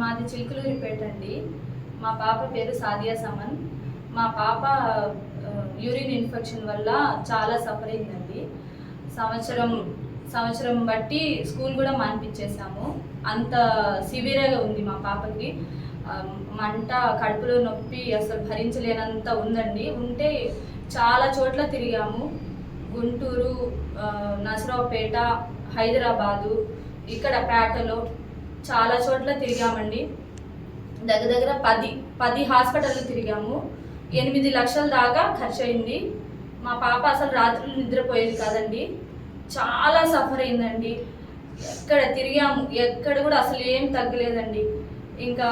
మాది చిలుకలూరిపేట అండి మా పాప పేరు సాదియా సమన్. మా పాప యూరిన్ ఇన్ఫెక్షన్ వల్ల చాలా సఫర్ అయిందండి సంవత్సరం సంవత్సరం బట్టి స్కూల్ కూడా మానిపించేసాము అంత సివియర్గా ఉంది మా పాపకి. మంట కడుపులో నొప్పి అసలు భరించలేనంత ఉందండి. ఉంటే చాలా చోట్ల తిరిగాము. గుంటూరు నసరావుపేట హైదరాబాదు ఇక్కడ పేటలో చాలా చోట్ల తిరిగామండి. దగ్గర దగ్గర పది పది హాస్పిటల్లో తిరిగాము. ఎనిమిది లక్షల దాకా ఖర్చు అయింది మా పాప అసలు రాత్రులు నిద్రపోయేది కాదండి. చాలా సఫర్ అయిందండి. ఎక్కడ తిరిగాము ఎక్కడ కూడా అసలు ఏం తగ్గలేదండి. ఇంకా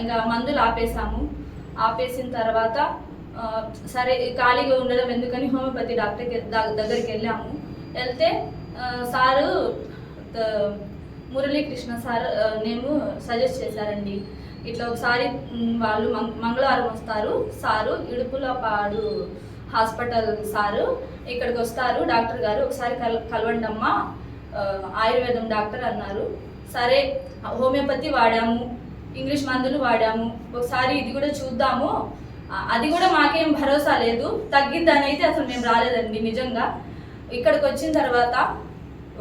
ఇంకా మందులు ఆపేసాము ఆపేసిన తర్వాత సరే ఖాళీగా ఉండడం ఎందుకని హోమియోపతి డాక్టర్ దగ్గరికి వెళ్ళాము. వెళ్తే సారు మురళీకృష్ణ సార్ నేను సజెస్ట్ చేశారండి ఇట్లా ఒకసారి వాళ్ళు మంగళవారం వస్తారు. సారు ఇడుపులపాడు హాస్పిటల్ సారు ఇక్కడికి వస్తారు డాక్టర్ గారు ఒకసారి కల్ కలవండమ్మా. ఆయుర్వేదం డాక్టర్ అన్నారు. సరే హోమియోపతి వాడాము ఇంగ్లీష్ మందులు వాడాము. ఒకసారి ఇది కూడా చూద్దాము. అది కూడా మాకేం భరోసా లేదు. తగ్గిద్దని అయితే అసలు మేము రాలేదండి నిజంగా. ఇక్కడికి వచ్చిన తర్వాత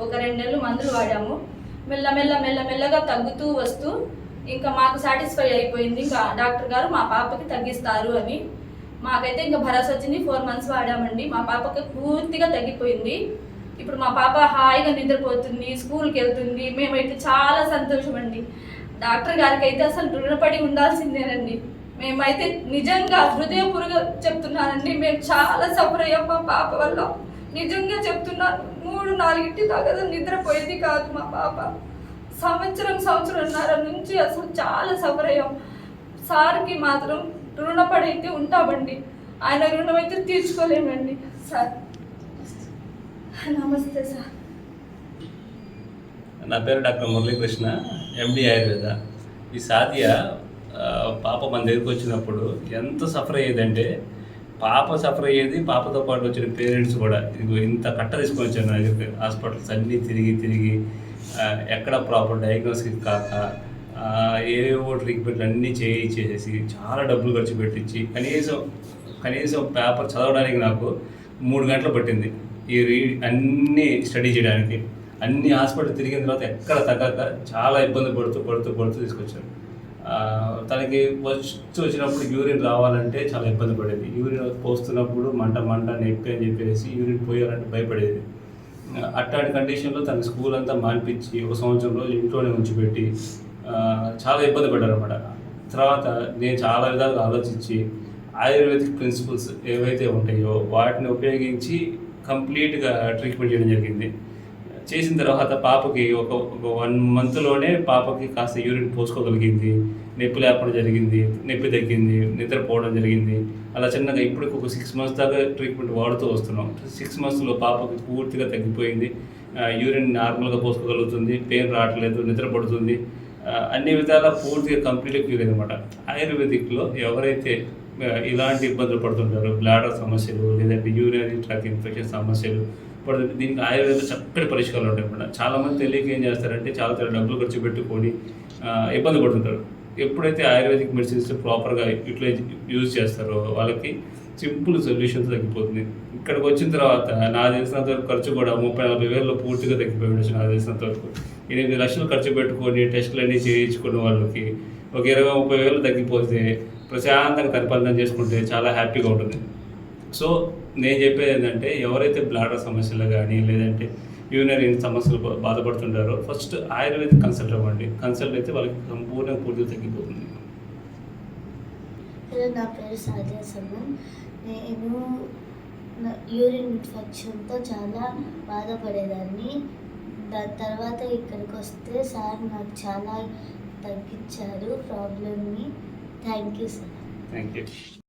ఒక రెండు నెలలు మందులు వాడాము. మెల్ల మెల్ల మెల్ల మెల్లగా తగ్గుతూ వస్తూ ఇంకా మాకు సాటిస్ఫై అయిపోయింది. ఇంకా డాక్టర్ గారు మా పాపకి తగ్గిస్తారు అని. మాకైతే ఇంకా భరోసా వచ్చింది. ఫోర్ మంత్స్ వాడామండి. మా పాపకి పూర్తిగా తగ్గిపోయింది. ఇప్పుడు మా పాప హాయిగా నిద్రపోతుంది స్కూల్కి వెళ్తుంది. మేమైతే చాలా సంతోషం అండి డాక్టర్ గారికి అయితే అసలు రుణపడి ఉండాల్సిందేనండి. మేమైతే నిజంగా హృదయపూర్వక చెప్తున్నానండి. మేము చాలా సఫర్ అయ్యాం మా పాప వల్ల. నిజంగా చెప్తున్నా మూడు నాలుగింటి దాకా నిద్రపోయేది కాదు మా పాప. సంవత్సరం సంవత్సరంన్నర నుంచి అసలు చాలా సఫర్ అయ్యాం. సార్కి మాత్రం రుణపడైతే ఉంటామండి. ఆయన రుణం అయితే తీర్చుకోలేమండి. సార్ నమస్తే సార్. నా పేరు డాక్టర్ మురళీకృష్ణ ఎండి ఆయుర్వేద. ఈ సాదియ పాప మన దగ్గరికి వచ్చినప్పుడు ఎంత సఫర్ అయ్యేదంటే పాప సఫర్ అయ్యేది పాపతో పాటు వచ్చిన పేరెంట్స్ కూడా. ఇదిగో ఇంత కట్ట తీసుకొని వచ్చాను నా దగ్గరికి. హాస్పిటల్స్ అన్నీ తిరిగి తిరిగి ఎక్కడ ప్రాపర్ డయాగ్నోస్టిక్ కాక ఏవేవో ట్రీట్మెంట్లు అన్నీ చేయించేసేసి చాలా డబ్బులు ఖర్చు పెట్టించి కనీసం కనీసం పేపర్ చదవడానికి నాకు మూడు గంటలు పట్టింది. ఈ రీ అన్నీ స్టడీ చేయడానికి. అన్ని హాస్పిటల్ తిరిగిన తర్వాత ఎక్కడ తగ్గక చాలా ఇబ్బంది పడుతూ పడుతూ పడుతూ తీసుకొచ్చాను. తనకి ఫస్ట్ వచ్చినప్పుడు యూరిన్ రావాలంటే చాలా ఇబ్బంది పడేది. యూరిన్ పోస్తున్నప్పుడు మంట మంట నొప్పి అని చెప్పేసి యూరిన్ పోయాలంటే భయపడేది. అట్లాంటి కండిషన్లో తన స్కూల్ అంతా మాన్పించి ఒక సంవత్సరం రోజు ఇంట్లోనే ఉంచిపెట్టి చాలా ఇబ్బంది పడ్డారు అనమాట తర్వాత నేను చాలా విధాలుగా ఆలోచించి ఆయుర్వేదిక్ ప్రిన్సిపల్స్ ఏవైతే ఉంటాయో వాటిని ఉపయోగించి కంప్లీట్గా ట్రీట్మెంట్ చేయడం జరిగింది. చేసిన తర్వాత పాపకి ఒక ఒక వన్ మంత్లోనే పాపకి కాస్త యూరిన్ పోసుకోగలిగింది. నొప్పి లేకుండా జరిగింది నొప్పి తగ్గింది నిద్రపోవడం జరిగింది. అలా చిన్నగా ఇప్పటికి ఒక సిక్స్ మంత్స్ దాకా ట్రీట్మెంట్ వాడుతూ వస్తున్నాం. సిక్స్ మంత్స్లో పాపకి పూర్తిగా తగ్గిపోయింది. యూరిన్ నార్మల్గా పోసుకోగలుగుతుంది పెయిన్ రావట్లేదు నిద్ర పడుతుంది అన్ని విధాలా పూర్తిగా కంప్లీట్గా క్యూర్ అనమాట ఆయుర్వేదిక్లో ఎవరైతే ఇలాంటి ఇబ్బందులు పడుతుంటారు బ్లాడర్ సమస్యలు లేదంటే యూరినరీ ట్రాక్ ఇన్ఫెక్షన్ సమస్యలు పడుతుంది దీనికి ఆయుర్వేద చక్కటి పరిష్కారాలు ఉంటాయి అనమాట చాలామంది తెలియక ఏం చేస్తారంటే చాలా చాలా డబ్బులు ఖర్చు పెట్టుకొని ఇబ్బంది పడుతుంటారు. ఎప్పుడైతే ఆయుర్వేదిక్ మెడిసిన్స్ ప్రాపర్గా యూటిలైజ్ యూజ్ చేస్తారో వాళ్ళకి సింపుల్ సొల్యూషన్స్ తగ్గిపోతుంది. ఇక్కడికి వచ్చిన తర్వాత నాకు తెలిసినంత వరకు ఖర్చు కూడా ముప్పై నలభై వేలలో పూర్తిగా తగ్గిపోయి ఉండొచ్చు నాకు తెలిసినంత వరకు. ఎనిమిది లక్షలు ఖర్చు పెట్టుకొని టెస్టులన్నీ చేయించుకున్న వాళ్ళకి ఒక ఇరవై ముప్పై వేలు తగ్గిపోతే ప్రశాంతంగా పరిపాలన చేసుకుంటే చాలా హ్యాపీగా ఉంటుంది. సో నేను చెప్పేది ఏంటంటే ఎవరైతే బ్లాడర్ సమస్యలు కానీ లేదంటే యూరినరీ సమస్యలు బాధపడుతుంటారో ఫస్ట్ ఆయుర్వేదిక్ కన్సల్ట్ అవ్వండి. కన్సల్ట్ అయితే వాళ్ళకి సంపూర్ణంగా పూర్తిగా తగ్గిపోతుంది. హలో నా పేరు సాదియా సమన్ నేను యూరిన్ ఇన్ఫెక్షన్తో చాలా బాధపడేదాన్ని. దాని తర్వాత ఇక్కడికి వస్తే సార్ నాకు చాలా తగ్గించారు ప్రాబ్లమ్ని. Thank you sir. Thank you.